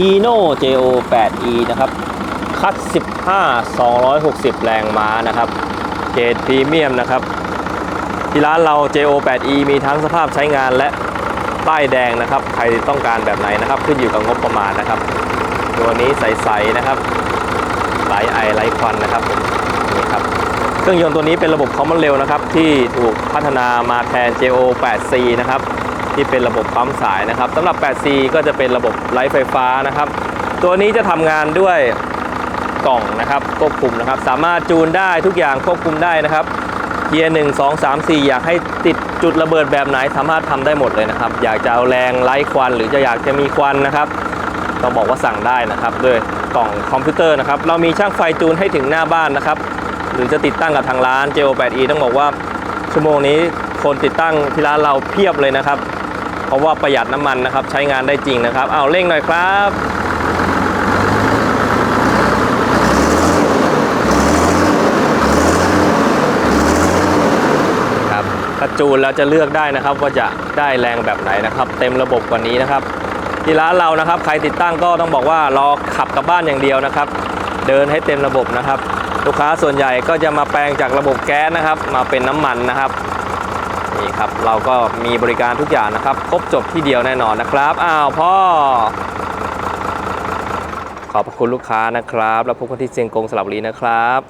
Hino JO 8E นะครับ คัด 15 260 แรงม้านะครับเกรดพรีเมียมนะครับ ที่ร้านเรา JO 8E มีทั้งสภาพใช้งานและป้ายแดงนะครับ ใครต้องการแบบไหนนะครับ ขึ้นอยู่กับงบประมาณนะครับ ตัวนี้ใสๆนะครับไหลไอไหลควันนะครับนี่ครับเครื่องยนต์ตัวนี้เป็นระบบคอมมอนเร็วนะครับ ที่ถูกพัฒนามาแทน JO 8C นะครับ ที่เป็นระบบปั๊มสายนะครับสำหรับ 8C ก็จะเป็นระบบไร้ไฟฟ้านะครับ ตัวนี้จะทำงานด้วยกล่องนะครับควบคุมนะครับ สามารถจูนได้ทุกอย่างควบคุมได้นะครับเกียร์หนึ่งสองสามสี่อยากให้ติดจุดระเบิดแบบไหนสามารถทำได้หมดเลยนะครับ อยากจะเอาแรงไล่ควัน หรือจะอยากจะมีควันนะครับต้องบอกว่าสั่งได้นะครับด้วยกล่องคอมพิวเตอร์นะครับ เรามีช่างไฟจูนให้ถึงหน้าบ้านนะครับ หรือจะติดตั้งกับทางร้าน JO 8E ต้องบอกว่าชั่วโมงนี้คนติดตั้งที่ร้านเราเพียบเลยนะครับ เพราะว่าประหยัดน้ำมันนะครับใช้งานได้จริงนะครับเอาเร่งหน่อยครับครับถ้าจูนแล้วจะเลือกได้นะครับว่าจะได้แรงแบบไหนนะครับ เต็มระบบกว่านี้นะครับ ที่ร้านเรานะครับ ใครติดตั้งก็ต้องบอกว่ารอขับกลับบ้านอย่างเดียวนะครับ เดินให้เต็มระบบนะครับ ลูกค้าส่วนใหญ่ก็จะมาแปลงจากระบบแก๊สนะครับ มาเป็นน้ำมันนะครับ นี่ครับเราก็มีบริการทุกอย่างนะครับ ครบจบที่เดียวแน่นอนนะครับ อ้าวพ่อ ขอบคุณลูกค้านะครับ แล้วพบกันที่เซียงกงสลับบุรีนะครับ